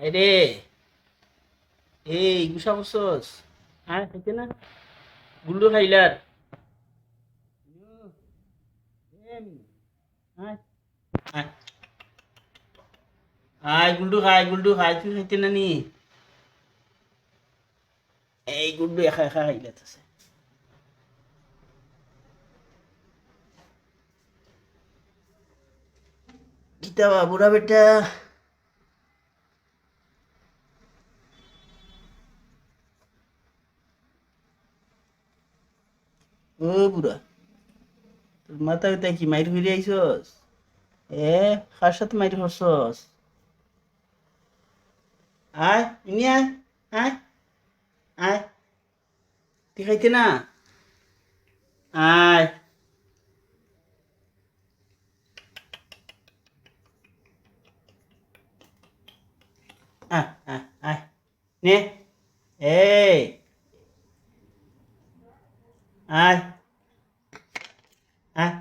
আরে এই গুসা বসস হ্যাঁ খাইতে না। গুল্ডু খাইলার। আয়। গুল্ডু খাই গুল্ডু খাই তুই খাইতে না নি? এই গুল্ডু একা একা খাইলে আছে গীতা বাবুরা বেটা। ও বুড়া, তোর মাথা ব্যথা কি মাইর ফিরে আইসস এ, কার সাথে মাইর করছস? আয়, ইনি আয় আয় আয়। তুই খাইতে না? আয়। আয় আয় আয়। নে, এই। আয় আয়